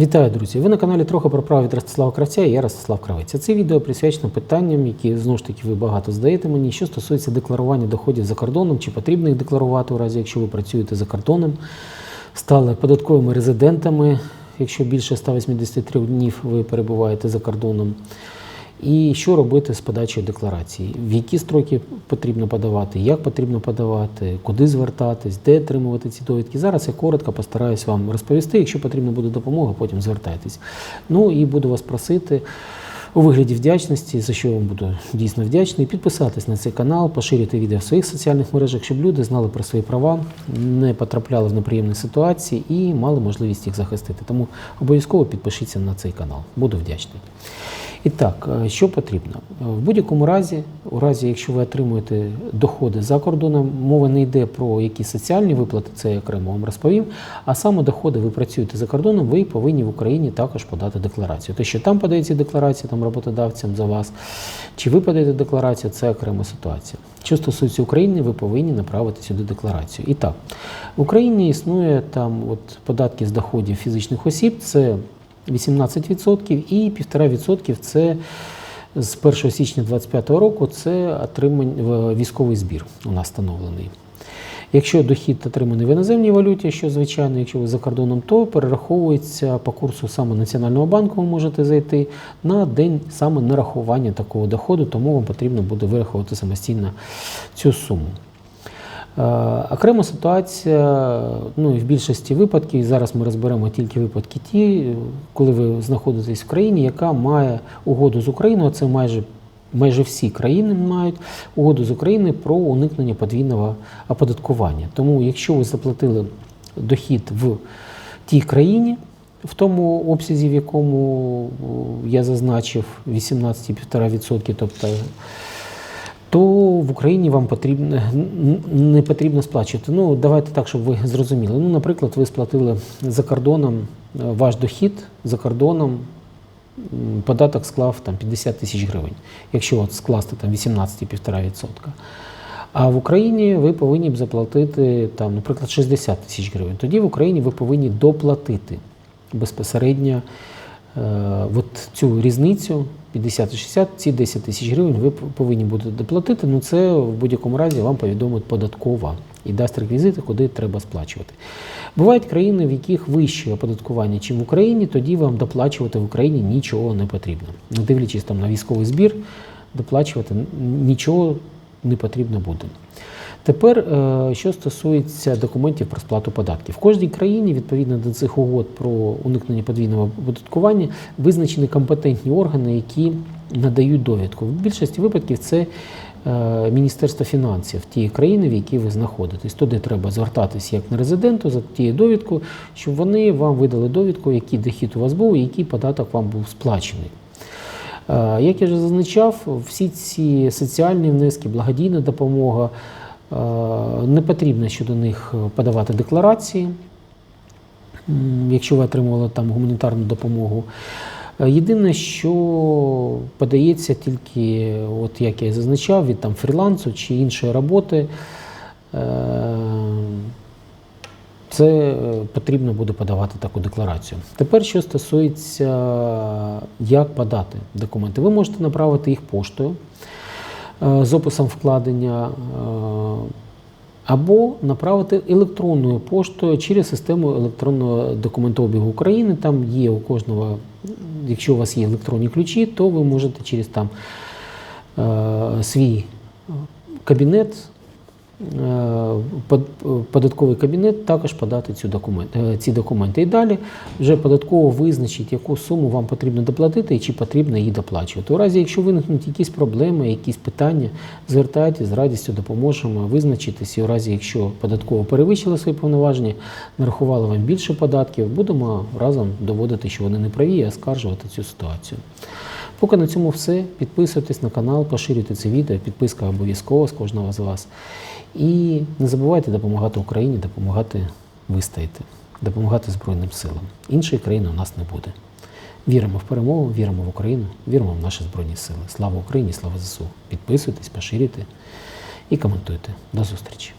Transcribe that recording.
Вітаю, друзі! Ви на каналі трохи про право від Ростислава Кравця і я Ростислав Кравець. Це відео присвячено питанням, які знову ж таки ви багато здаєте мені, що стосується декларування доходів за кордоном, чи потрібно їх декларувати у разі, якщо ви працюєте за кордоном, стали податковими резидентами, якщо більше 183 днів ви перебуваєте за кордоном. І що робити з подачею декларації? В які строки потрібно подавати, як потрібно подавати, куди звертатись, де отримувати ці довідки. Зараз я коротко постараюсь вам розповісти. Якщо потрібна буде допомога, потім звертайтесь. Ну і буду вас просити у вигляді вдячності, за що я вам буду дійсно вдячний, підписатись на цей канал, поширити відео в своїх соціальних мережах, щоб люди знали про свої права, не потрапляли в неприємні ситуації і мали можливість їх захистити. Тому обов'язково підпишіться на цей канал. Буду вдячний. І так, е, що потрібно? В будь-якому разі, у разі, якщо ви отримуєте доходи за кордоном, мова не йде про якісь соціальні виплати, це я окремо вам розповім. А саме доходи ви працюєте за кордоном, ви повинні в Україні також подати декларацію. Те, що там подається декларація там роботодавцям за вас, чи ви подаєте декларацію, це окрема ситуація. Що стосується України, ви повинні направити сюди декларацію. І так, в Україні існує там от податки з доходів фізичних осіб. Це 18% і 1,5% це з 1 січня 2025 року це отримання військовий збір у нас встановлений. Якщо дохід отриманий в іноземній валюті, що звичайно, якщо ви за кордоном, то перераховується по курсу саме Національного банку, ви можете зайти на день саме нарахування такого доходу, тому вам потрібно буде вирахувати самостійно цю суму. Е, Окрема ситуація, ну і в більшості випадків, і зараз ми розберемо тільки випадки ті, коли ви знаходитесь в країні, яка має угоду з Україною, це майже майже всі країни мають угоду з Україною про уникнення подвійного оподаткування. Тому, якщо ви заплатили дохід в тій країні, в тому обсязі, в якому я зазначив 18,5%, тобто то в Україні вам потрібно не потрібно сплачувати. Ну, давайте так, щоб ви зрозуміли. Ну, наприклад, ви сплатили за кордоном е, ваш дохід за кордоном. Податок склав там 50 тисяч гривень, якщо от скласти там 18,5%. А в Україні ви повинні б заплатити там, наприклад, 60 тисяч гривень. Тоді в Україні ви повинні доплатити безпосередньо от цю різницю 50-60, ці 10 тисяч гривень ви повинні будете доплатити. Ну це в будь-якому разі вам повідомить податкова і дасть реквізити, куди треба сплачувати. Бувають країни, в яких вище оподаткування, ніж в Україні, тоді вам доплачувати в Україні нічого не потрібно. Не дивлячись там на військовий збір, доплачувати нічого не потрібно буде. Тепер, е, що стосується документів про сплату податків, в кожній країні, відповідно до цих угод про уникнення подвійного оподаткування, визначені компетентні органи, які надають довідку. В більшості випадків це е, Міністерство фінансів тієї країни, в якій ви знаходитесь. Туди треба звертатись як на резиденту за тією довідкою, щоб вони вам видали довідку, який дохід у вас був і який податок вам був сплачений. Е, Як я вже зазначав, всі ці соціальні внески, благодійна допомога. Е, Не потрібно щодо них подавати декларації, якщо ви отримували там гуманітарну допомогу. Е, Єдине, що подається тільки, от як я і зазначав, від там фрілансу чи іншої роботи. Е, Це е, потрібно буде подавати таку декларацію. Тепер, що стосується, як подати документи, ви можете направити їх поштою е, з описом вкладення. е, Або направити електронною поштою через систему електронного документообігу України. Там є у кожного, якщо у вас є електронні ключі, то ви можете через там е, свій кабінет, е, податковий кабінет також подати цю документ, е, ці документи. І далі вже податково визначить, яку суму вам потрібно доплатити і чи потрібно її доплачувати. У разі, якщо виникнуть якісь проблеми, якісь питання, звертайтесь, з радістю допоможемо визначитись. І у разі, якщо податково перевищили свої повноваження, нарахували вам більше податків, будемо разом доводити, що вони не праві, і оскаржувати цю ситуацію. Поки на цьому все. Підписуйтесь на канал, поширюйте це відео, підписка обов'язково з кожного з вас. І не забувайте допомагати Україні, допомагати вистояти, допомагати Збройним силам. Іншої країни у нас не буде. Віримо в перемогу, віримо в Україну, віримо в наші Збройні Сили. Слава Україні, слава ЗСУ. Підписуйтесь, поширюйте і коментуйте. До зустрічі!